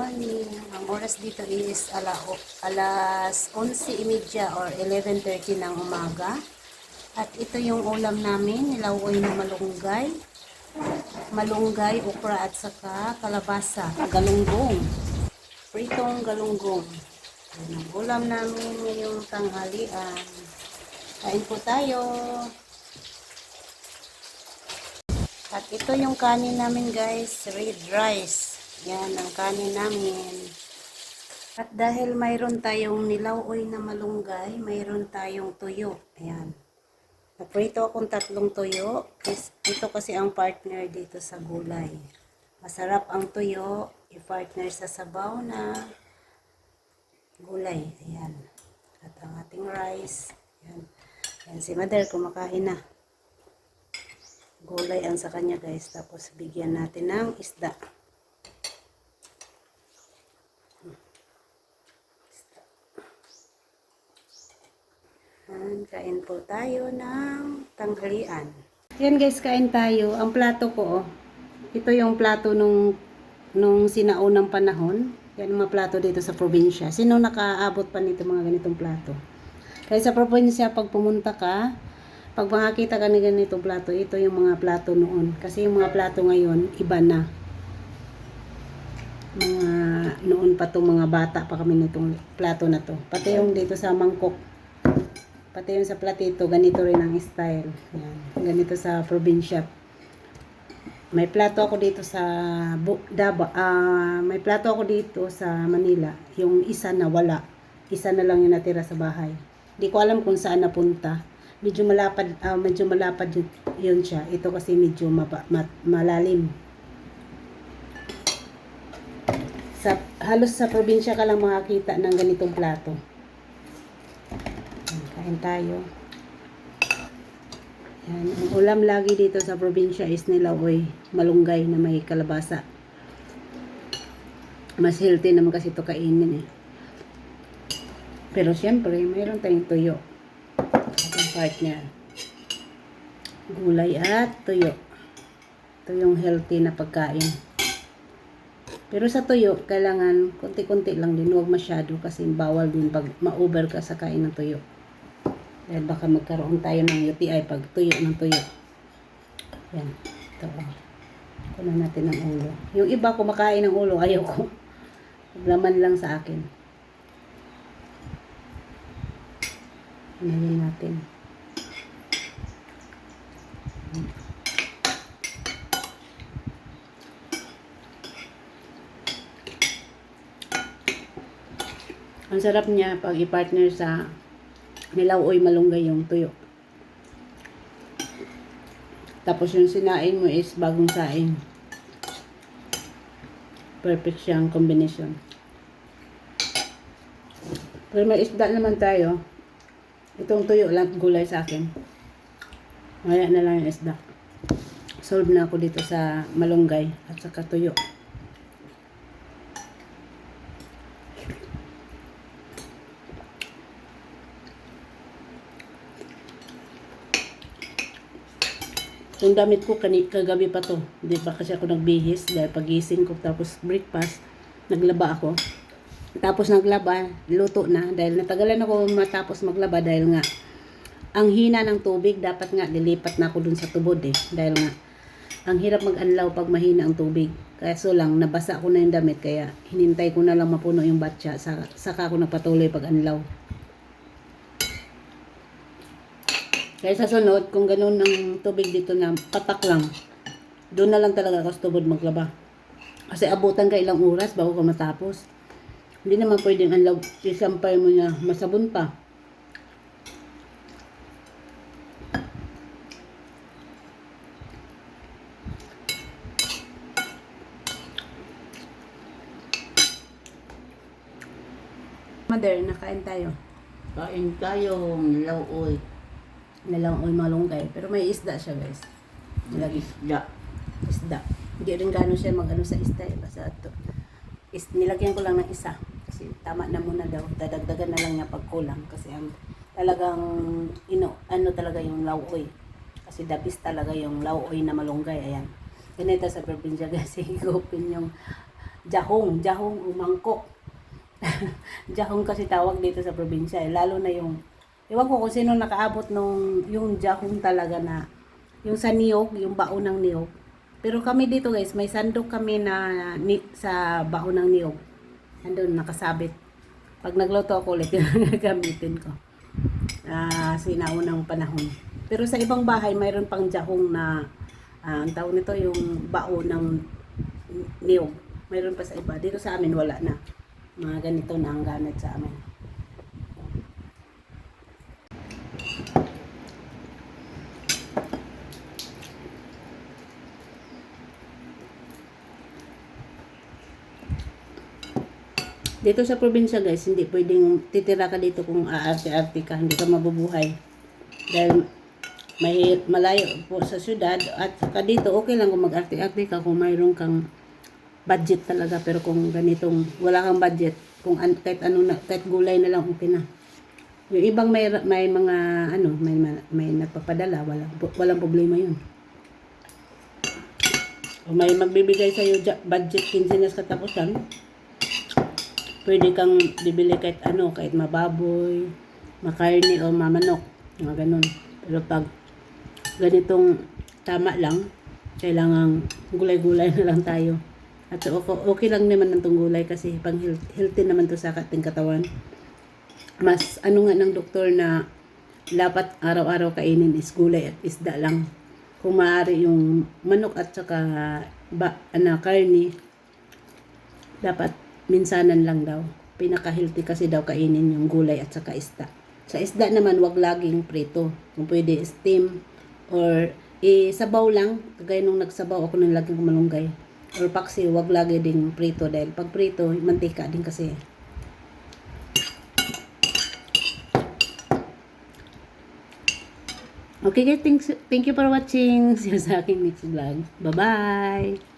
morning. Ang oras dito is ala, alas 11.30 or 11.30 ng umaga. At ito yung ulam namin, nilawoy na malunggay. Malunggay, okra at saka kalabasa, galunggong. Pritong galunggong. Yan ang ulam namin ngayong tanghalian. Kain po tayo. At ito yung kanin namin guys, red rice. Yan ang kanin namin. At dahil mayroon tayong nilawoy na malunggay, mayroon tayong tuyo. Ayan. Naprito akong tatlong tuyo. Ito kasi ang partner dito sa gulay. Masarap ang tuyo, i-partner sa sabaw na gulay. Ayan. At ang ating rice. Ayan. Ayan si Mother, kumakain na gulay ang sa kanya guys tapos bigyan natin ng Isda. Yan, kain po tayo ng tanghalian yan guys kain tayo ang plato ko oh. ito yung plato nung nung sinaunang panahon yan ang mga plato dito sa probinsya sino nakaabot pa nito mga ganitong plato kaya sa probinsya pag pumunta ka pag makakita ka ng ganitong plato, ito yung mga plato noon. Kasi yung mga plato ngayon, iba na. Mga noon pa itong mga bata pa kami nitong plato na to. Pati yung dito sa mangkok. Pati yung sa platito, ganito rin ang style. Yan. Ganito sa probinsya. May plato ako dito sa Daba, ah, may plato ako dito sa Manila. Yung isa na wala. Isa na lang yung natira sa bahay. Hindi ko alam kung saan napunta medyo malapad ah, medyo malapad yun, yun siya ito kasi medyo maba, ma- malalim sa halos sa probinsya ka lang makakita ng ganitong plato kain tayo yan, ang ulam lagi dito sa probinsya is nilawoy malunggay na may kalabasa mas healthy naman kasi ito kainin eh pero syempre mayroon tayong tuyo ating partner. Gulay at tuyo. Ito yung healthy na pagkain. Pero sa tuyo, kailangan konti-konti lang din. Huwag masyado kasi bawal din pag ma-over ka sa kain ng tuyo. Dahil baka magkaroon tayo ng UTI pag tuyo ng tuyo. Yan. Ito. Oh. Kunan natin ng ulo. Yung iba kumakain ng ulo, ayaw ko. Laman lang sa akin. Unahin natin. Ang sarap niya pag i-partner sa nilawoy malunggay yung tuyo. Tapos yung sinain mo is bagong saing. Perfect siyang combination. Pero may isda naman tayo. Itong tuyo lang gulay sa akin. Maya na lang yung isda. Solve na ako dito sa malunggay at saka tuyo. Yung damit ko kani kagabi pa to. Di ba kasi ako nagbihis dahil pagising ko tapos breakfast, naglaba ako. Tapos naglaba, luto na dahil natagalan ako matapos maglaba dahil nga ang hina ng tubig dapat nga dilipat na ako dun sa tubod eh dahil nga ang hirap mag-anlaw pag mahina ang tubig. Kaya so lang nabasa ko na yung damit kaya hinintay ko na lang mapuno yung batya sa saka ako nagpatuloy pag anlaw. Kaya sa sunod, kung ganun ang tubig dito na patak lang, doon na lang talaga ako sa tubod maglaba. Kasi abutan ka ilang oras bago ka matapos. Hindi naman pwedeng anlaw, isampay mo na masabon pa. Mother, nakain tayo. Kain tayong lauoy. Nalang oy malunggay. Pero may isda siya guys. Nilagay Isda. isda. Hindi rin gano'n siya mag-ano sa isda eh. Basta ito. Is, nilagyan ko lang ng isa. Kasi tama na muna daw. Dadagdagan na lang niya pag kulang. Kasi ang talagang ino, ano talaga yung lauoy. Kasi dabis talaga yung lauoy na malunggay. Ayan. Ganito sa probinsya kasi higupin yung jahong, jahong o mangkok. jahong kasi tawag dito sa probinsya, eh. lalo na yung, ewan ko kung sino nakaabot nung, yung jahong talaga na, yung sa niyog, yung baon ng niyog. Pero kami dito guys, may sandok kami na ni, sa baon ng niyog. Andun, nakasabit. Pag nagluto ako ulit, yun ang gagamitin ko. Ah, sinaunang panahon. Pero sa ibang bahay, mayroon pang jahong na, ah, ang tawag nito, yung baon ng niyog. Mayroon pa sa iba. Dito sa amin, wala na. Mga ganito na ang gamit sa amin. Dito sa probinsya guys, hindi pwedeng titira ka dito kung aarte-arte ka, hindi ka mabubuhay. Dahil may malayo po sa syudad. At saka dito okay lang kung mag-arte-arte ka kung mayroon kang budget talaga. Pero kung ganitong wala kang budget kung an, kahit ano na kahit gulay na lang okay na. Yung ibang may may mga ano may may nagpapadala walang walang problema yun. O may magbibigay sa iyo budget quincenas katapusan pwede kang bibili kahit ano kahit mababoy makarni o mamanok mga ganun pero pag ganitong tama lang kailangan gulay-gulay na lang tayo at okay, lang naman ng gulay kasi pang health, healthy naman to sa ating katawan. Mas ano nga ng doktor na dapat araw-araw kainin is gulay at isda lang. Kung maaari yung manok at saka ba, ano, karni, dapat minsanan lang daw. Pinaka-healthy kasi daw kainin yung gulay at saka isda. Sa isda naman, wag laging prito. Kung pwede, steam or isabaw lang. Kagaya nung nagsabaw ako ng laging malunggay or paksi, wag lagi ding prito dahil pag prito, mantika din kasi. Okay guys, thanks, thank you for watching. See you sa aking next vlog. Bye-bye!